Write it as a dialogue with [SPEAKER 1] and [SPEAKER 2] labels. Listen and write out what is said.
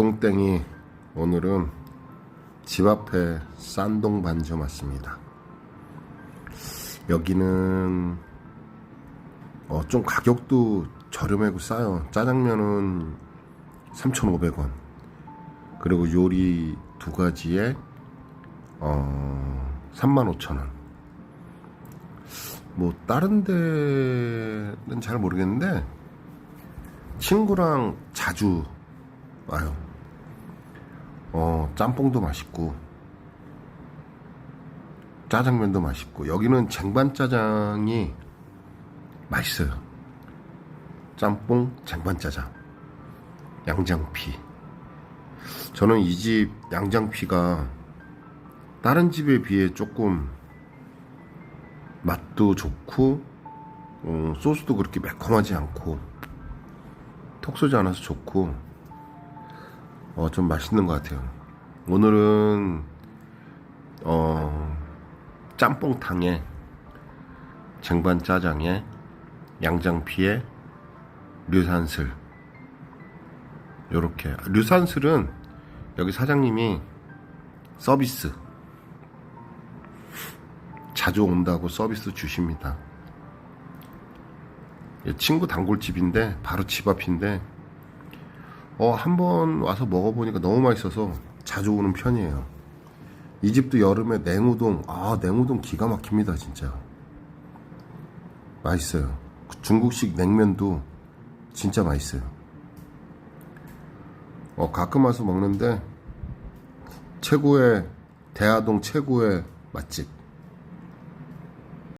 [SPEAKER 1] 똥땡이 오늘은 집 앞에 싼동 반점 왔습니다. 여기는 어, 좀 가격도 저렴하고 싸요. 짜장면은 3,500원. 그리고 요리 두 가지에 어, 35,000원. 뭐 다른 데는 잘 모르겠는데 친구랑 자주 와요. 어, 짬뽕도 맛있고 짜장면도 맛있고 여기는 쟁반 짜장이 맛있어요. 짬뽕, 쟁반 짜장, 양장피. 저는 이 집 양장피가 다른 집에 비해 조금 맛도 좋고 어, 소스도 그렇게 매콤하지 않고 톡 쏘지 않아서 좋고 어, 좀 맛있는 것 같아요. 오늘은 어, 짬뽕탕에 쟁반 짜장에 양장피에 류산슬 요렇게 류산슬은 여기 사장님이 서비스 자주 온다고 서비스 주십니다. 예, 친구 단골집인데 바로 집 앞인데 어 한 번 와서 먹어보니까 너무 맛있어서 자주 오는 편이에요. 이 집도 여름에 냉우동 아 냉우동 기가 막힙니다 진짜 맛있어요. 중국식 냉면도 진짜 맛있어요. 어 가끔 와서 먹는데 최고의 대하동 최고의 맛집